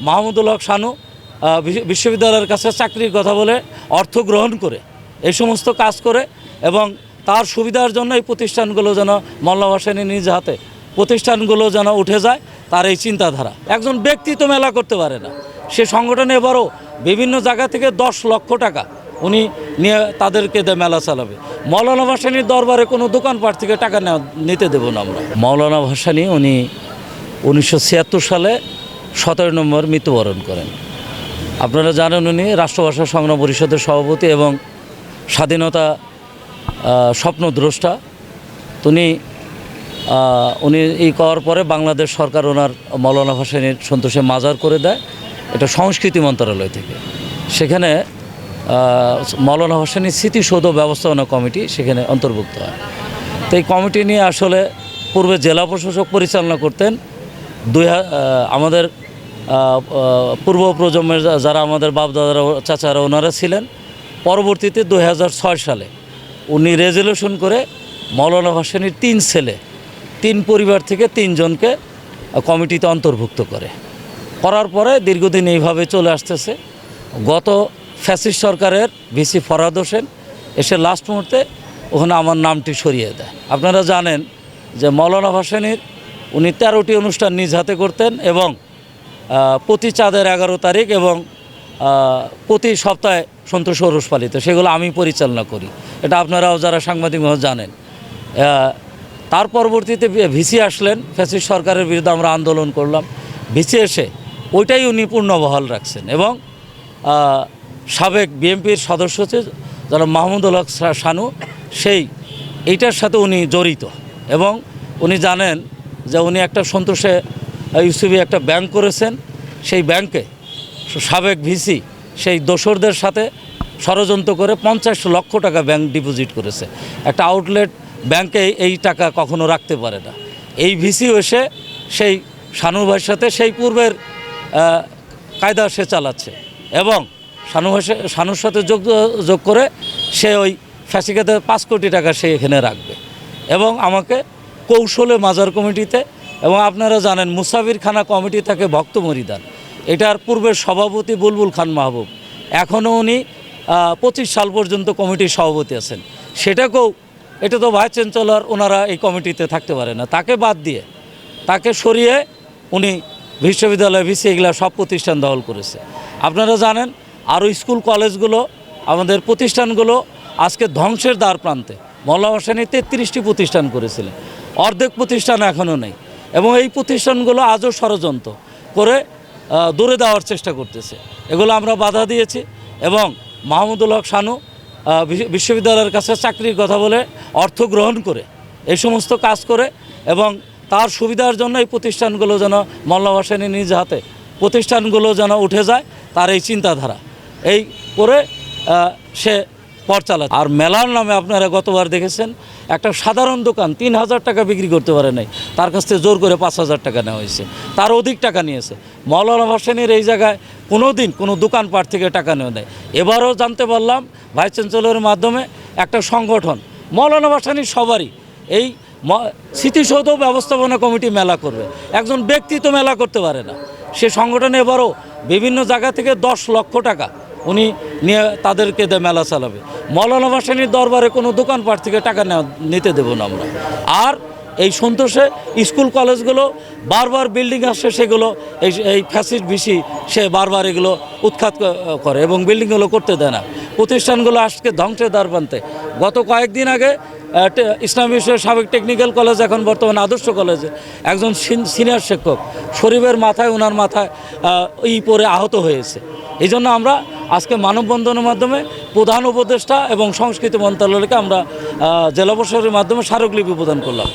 মাহমুদুল হক শানু বিশ্ব- বিশ্ববিদ্যালয়ের কাছে চাকরির কথা বলে অর্থ গ্রহণ করে, এই সমস্ত কাজ করে এবং তার সুবিধার জন্য এই প্রতিষ্ঠানগুলো যেন মোল্লা নিজ হাতে, প্রতিষ্ঠানগুলো যেন উঠে যায় তার এই চিন্তাধারা। একজন ব্যক্তি তো মেলা করতে পারে না। সে সংগঠনে এবারও বিভিন্ন জায়গা থেকে দশ লক্ষ টাকা উনি নিয়ে তাদেরকে মেলা চালাবে। মৌলানা ভাসানির দরবারে কোনো দোকানপাট থেকে টাকা নিতে দেবো না আমরা। মৌলানা ভাসানি উনি উনিশশো ছিয়াত্তর সালে সতেরো নম্বর মৃত্যুবরণ করেন। আপনারা জানেন উনি রাষ্ট্রভাষা সংগ্রাম পরিষদের সভাপতি এবং স্বাধীনতা স্বপ্নদ্রষ্টা। উনি উনি এই করার পরে বাংলাদেশ সরকার ওনার মৌলানা ভাসানির সন্তোষে মাজার করে দেয়। এটা সংস্কৃতি মন্ত্রণালয় থেকে। সেখানে মৌলানা ভাসানির স্মৃতিসৌধ ব্যবস্থাপনা কমিটি সেখানে অন্তর্ভুক্ত হয়। তো এই কমিটি নিয়ে আসলে পূর্বে জেলা প্রশাসক পরিচালনা করতেন। দুই আমাদের পূর্ব প্রজন্মের যারা আমাদের বাপ দাদারা চাচারা ওনারা ছিলেন, পরবর্তীতে দু হাজার ছয় সালে উনি রেজলিউশন করে মৌলানা ভাসানির তিন ছেলে, তিন পরিবার থেকে তিনজনকে কমিটিতে অন্তর্ভুক্ত করে। করার পরে দীর্ঘদিন এইভাবে চলে আসতেছে। গত ফ্যাসিস সরকারের ভিসি ফরাদ হোসেন এসে লাস্ট মুহূর্তে ওখানে আমার নামটি সরিয়ে দেয়। আপনারা জানেন যে মৌলানা ভাসানির উনি তেরোটি অনুষ্ঠান নিজ হাতে করতেন এবং প্রতি চাঁদের এগারো তারিখ এবং প্রতি সপ্তাহে সন্তোষ ওরস পালিত। সেগুলো আমি পরিচালনা করি। এটা আপনারাও যারা সাংবাদিক মহল জানেন। তার পরবর্তীতে ভিসি আসলেন। ফ্যাসিস্ট সরকারের বিরুদ্ধে আমরা আন্দোলন করলাম। ভিসি এসে ওইটাই উনি পূর্ণবহাল রাখছেন এবং সাবেক বিএনপির সদস্য হচ্ছে যারা মাহমুদুল হক শানু। সেই, এইটার সাথে উনি জড়িত। এবং উনি জানেন যে উনি একটা সন্তোষে আহ, ইউসুফি একটা ব্যাংক করেছেন সেই ব্যাংকে সাবেক ভিসি সেই দোসরদের সাথে ষড়যন্ত্র করে পঞ্চাশ লক্ষ টাকা ব্যাংক ডিপোজিট করেছে। একটা আউটলেট ব্যাংকে এই টাকা কখনো রাখতে পারে না। এই ভিসি এসে সেই শানু ভাইয়ের সাথে সেই পূর্বের কায়দা সে চালাচ্ছে এবং শানু শানুর সাথে যোগ যোগ করে সে ওই ফ্যাসিকাতে পাঁচ কোটি টাকা সে এখানে রাখবে এবং আমাকে কৌশলে মাজার কমিটিতে এবং আপনারা জানেন মুসাফির খানা কমিটি থাকে ভক্ত মরিদান এটার পূর্বের সভাপতি বুলবুল খান মাহবুব। এখনও উনি পঁচিশ সাল পর্যন্ত কমিটির সভাপতি আছেন। সেটাকেও, এটা তো ভাইস চ্যান্সেলর, ওনারা এই কমিটিতে থাকতে পারে না। তাকে বাদ দিয়ে, তাকে সরিয়ে উনি বিশ্ববিদ্যালয়, ভিসি, এগুলা সব প্রতিষ্ঠান দখল করেছে। আপনারা জানেন, আরও স্কুল, কলেজগুলো, আমাদের প্রতিষ্ঠানগুলো আজকে ধ্বংসের দ্বার প্রান্তে। মোল্লা হোসেনি তেত্রিশটি প্রতিষ্ঠান করেছিলেন। অর্ধেক প্রতিষ্ঠান এখনও নেই। এবং এই প্রতিষ্ঠানগুলো আজও ষড়যন্ত্র করে দূরে দেওয়ার চেষ্টা করতেছে। এগুলো আমরা বাধা দিয়েছি এবং মাহমুদুল হক শানু বিশ্ব- বিশ্ববিদ্যালয়ের কাছে চাকরির কথা বলে অর্থ গ্রহণ করে এই সমস্ত কাজ করে এবং তার সুবিধার জন্য এই প্রতিষ্ঠানগুলো যেন মোল্লা নিজ হাতে প্রতিষ্ঠানগুলো যেন উঠে যায়, তার এই চিন্তাধারা। এই করে সে পথ চালায় আর মেলার নামে আপনারা গতবার দেখেছেন, একটা সাধারণ দোকান তিন হাজার টাকা বিক্রি করতে পারে নাই। তার কাছ থেকে জোর করে পাঁচ হাজার টাকা নেওয়া হয়েছে। তার অধিক টাকা নিয়েছে। মৌলানা হোসেনের এই জায়গায় কোনো দিন কোনো দোকানপাট থেকে টাকা নেওয়া দেয় এবারও জানতে পারলাম, ভাইস চ্যান্সেলরের মাধ্যমে একটা সংগঠন, মৌলানা ভাসানির সবারই এই স্মৃতিসৌধ ব্যবস্থাপনা কমিটি মেলা করবে। একজন ব্যক্তি তো মেলা করতে পারে না। সে সংগঠনে এবারও বিভিন্ন জায়গা থেকে দশ লক্ষ টাকা উনি নিয়ে তাদেরকে দিয়ে মেলা চালাবে। মৌলানা ভাসানির দরবারে কোনো দোকানপাট থেকে টাকা নিতে দেবো না আমরা। আর এই সন্তোষে স্কুল কলেজগুলো বারবার বিল্ডিং আসছে সেগুলো, এই এই ফ্যাসিট ভিসি সে বারবার এগুলো উৎখাত করে এবং বিল্ডিংগুলো করতে দেয় না। প্রতিষ্ঠানগুলো আজকে ধ্বংসের দ্বার প্রান্তে। গত কয়েকদিন আগে ইসলাম বিশ্বের সাবেক টেকনিক্যাল কলেজ এখন বর্তমানে আদর্শ কলেজে একজন সিন- সিনিয়র শিক্ষক, শরীফের মাথায় ওনার মাথায় ই পরে আহত হয়েছে। এই জন্য আমরা আজকে মানববন্ধনের মাধ্যমে প্রধান উপদেষ্টা এবং সংস্কৃতি মন্ত্রণালয়কে আমরা জেলা প্রশাসনের মাধ্যমে স্মারকলিপি প্রদান করলাম।